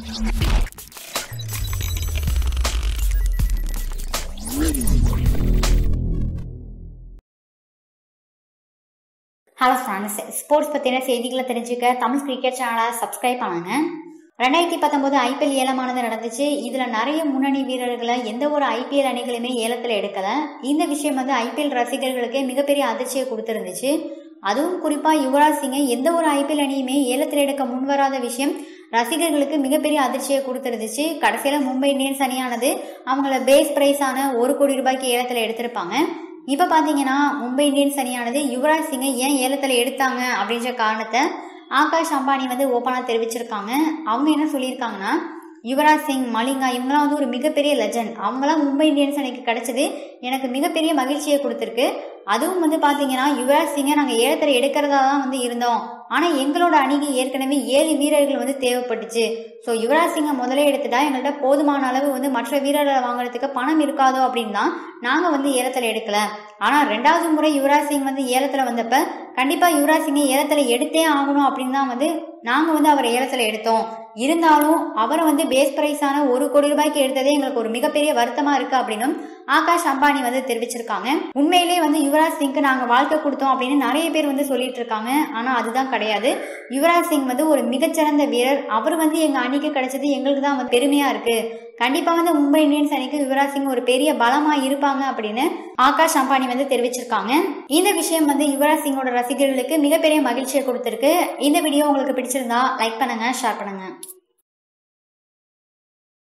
Hello friends sports பற்றின செய்திகளை தெரிஞ்சுக்க தமிழ் கிரிக்கெட் சேனலை சப்ஸ்கிரைப் பண்ணுங்க. ரெண்டாயிரத்தி பத்தொம்போது ஐபிஎல் ஏலமானது நடந்துச்சு. இதில் நிறைய முன்னணி வீரர்களை எந்த ஒரு ஐபிஎல் அணிகளுமே ஏலத்தில் எடுக்கலை. இந்த விஷயம் வந்து ஐபிஎல் ரசிகர்களுக்கு மிகப்பெரிய அதிர்ச்சியை கொடுத்துருந்துச்சு. அதுவும் குறிப்பாக யுவராஜ் சிங்கை எந்த ஒரு ஐபிஎல் அணியுமே ஏலத்தில் எடுக்க முன்வராத விஷயம் ரசிகர்களுக்கு மிகப்பெரிய அதிர்ச்சியை கொடுத்துருந்துச்சு. கடைசியில் மும்பை இந்தியன்ஸ் அணியானது அவங்கள பேஸ் பிரைஸான ஒரு கோடி ரூபாய்க்கு ஏலத்தில் எடுத்திருப்பாங்க. இப்போ பார்த்தீங்கன்னா மும்பை இந்தியன்ஸ் அணியானது யுவராஜ் சிங்கை ஏன் ஏலத்தில் எடுத்தாங்க அப்படின்ற காரணத்தை ஆகாஷ் அம்பானி வந்து ஓப்பனாக தெரிவிச்சிருக்காங்க. அவங்க என்ன சொல்லியிருக்காங்கன்னா யுவராஜ் சிங் மலிங்கா இவங்களாம் வந்து ஒரு மிகப்பெரிய லெஜண்ட் அவங்களாம் மும்பை இந்தியன்ஸ் அணிக்கு கிடைச்சது எனக்கு மிகப்பெரிய மகிழ்ச்சியை கொடுத்துருக்கு. அதுவும் வந்து பார்த்தீங்கன்னா யுவராஜ் சிங்கை நாங்கள் ஏலத்தில் எடுக்கிறதா தான் வந்து இருந்தோம். ஆனால் எங்களோட அணிக்கு ஏற்கனவே ஏழு வீரர்கள் வந்து தேவைப்பட்டுச்சு. ஸோ யுவராஜ் சிங்கை முதலே எடுத்துட்டா எங்கள்கிட்ட போதுமான அளவு வந்து மற்ற வீரர்களை வாங்குறதுக்கு பணம் இருக்காதோ அப்படின்னு தான் நாங்கள் வந்து ஏலத்தில் எடுக்கல. ஆனால் ரெண்டாவது முறை யுவராஜ் சிங் வந்து ஏலத்தில் வந்தப்ப கண்டிப்பாக யுவராஜ் சிங்கை ஏலத்தில் எடுத்தே ஆகணும் அப்படின்னு தான் வந்து நாங்கள் வந்து அவரை ஏலத்தில் எடுத்தோம். இருந்தாலும் அவரை வந்து பேஸ் பிரைஸான ஒரு கோடி ரூபாய்க்கு எடுத்ததே எங்களுக்கு ஒரு மிகப்பெரிய வருத்தமாக இருக்கு அப்படின்னும் ஆகாஷ் அம்பானி வந்து தெரிவிச்சிருக்காங்க. உண்மையிலேயே வந்து யுவராஜ் சிங்க்கு நாங்கள் வாழ்க்கை கொடுத்தோம் அப்படின்னு நிறைய பேர் வந்து சொல்லிட்டு இருக்காங்க. ஆனால் அதுதான் கிடையாது. யுவராஜ் சிங் வந்து ஒரு மிகச்சிறந்த வீரர். அவர் வந்து எங்கள் அணிக்கு கிடைச்சது எங்களுக்கு தான் வந்து பெருமையாக இருக்கு. கண்டிப்பாக வந்து மும்பை இந்தியன்ஸ் அணிக்கு யுவராஜ் சிங் ஒரு பெரிய பலமாக இருப்பாங்க அப்படின்னு ஆகாஷ் அம்பானி வந்து தெரிவிச்சிருக்காங்க. இந்த விஷயம் வந்து யுவராஜ் சிங்கோட ரசிகர்களுக்கு மிகப்பெரிய மகிழ்ச்சியை கொடுத்துருக்கு. இந்த வீடியோ உங்களுக்கு பிடிச்சிருந்தா லைக் பண்ணுங்க ஷேர் பண்ணுங்க.